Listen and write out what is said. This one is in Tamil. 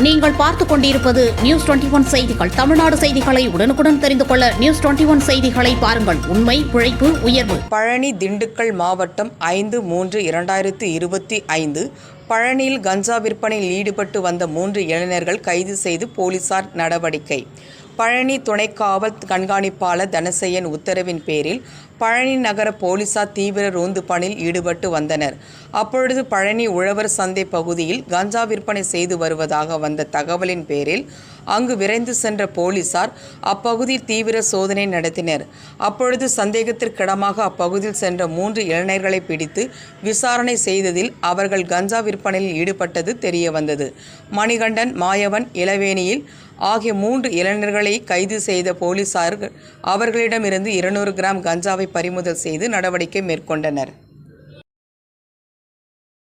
நீங்கள் பார்த்துக் கொண்டிருப்பது நியூஸ் டுவெண்டி ஒன் செய்திகள். தமிழ்நாடு செய்திகளை உடனுக்குடன் தெரிந்து கொள்ள நியூஸ் டுவெண்டி ஒன் செய்திகளை பாருங்கள். உண்மை உழைப்பு உயர்வு. பழனி திண்டுக்கல் மாவட்டம் ஐந்து மூன்று இரண்டாயிரத்து இருபத்தி ஐந்து. பழனியில் கஞ்சா விற்பனையில் ஈடுபட்டு வந்த மூன்று இளைஞர்கள் கைது செய்து போலீசார் நடவடிக்கை. பழனி துணை காவல் கண்காணிப்பாளர் தனசெயன் உத்தரவின் பேரில் பழனி நகர போலீசார் தீவிர ரோந்து பணியில் ஈடுபட்டு வந்தனர். அப்பொழுது பழனி உழவர் சந்தை பகுதியில் கஞ்சா விற்பனை செய்து வருவதாக வந்த தகவலின் பேரில் அங்கு விரைந்து சென்ற போலீசார் அப்பகுதியில் தீவிர சோதனை நடத்தினர். அப்பொழுது சந்தேகத்திற்கிடமாக அப்பகுதியில் சென்ற மூன்று இளைஞர்களை பிடித்து விசாரணை செய்ததில் அவர்கள் கஞ்சா விற்பனையில் ஈடுபட்டது தெரிய வந்தது மணிகண்டன் மாயவன் இளவேணியில் ஆகிய மூன்று இளைஞர்களை கைது செய்த போலீசார் அவர்களிடமிருந்து இருநூறு கிராம் கஞ்சாவை பறிமுதல் செய்து நடவடிக்கை மேற்கொண்டனர்.